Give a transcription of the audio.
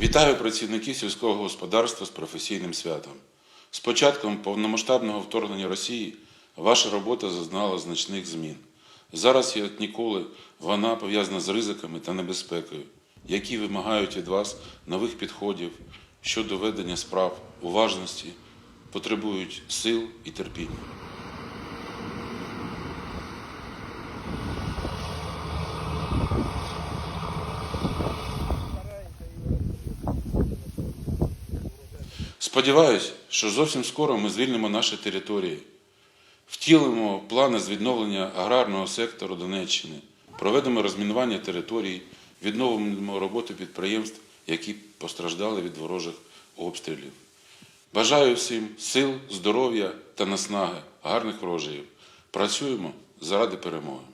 Вітаю працівників сільського господарства з професійним святом. З початком повномасштабного вторгнення Росії ваша робота зазнала значних змін. Зараз, як ніколи, вона пов'язана з ризиками та небезпекою, які вимагають від вас нових підходів щодо ведення справ, уважності, потребують сил і терпіння. Сподіваюсь, що зовсім скоро ми звільнимо наші території, втілимо плани з відновлення аграрного сектору Донеччини, проведемо розмінування територій, відновимо роботу підприємств, які постраждали від ворожих обстрілів. Бажаю всім сил, здоров'я та наснаги, гарних врожаїв. Працюємо заради перемоги.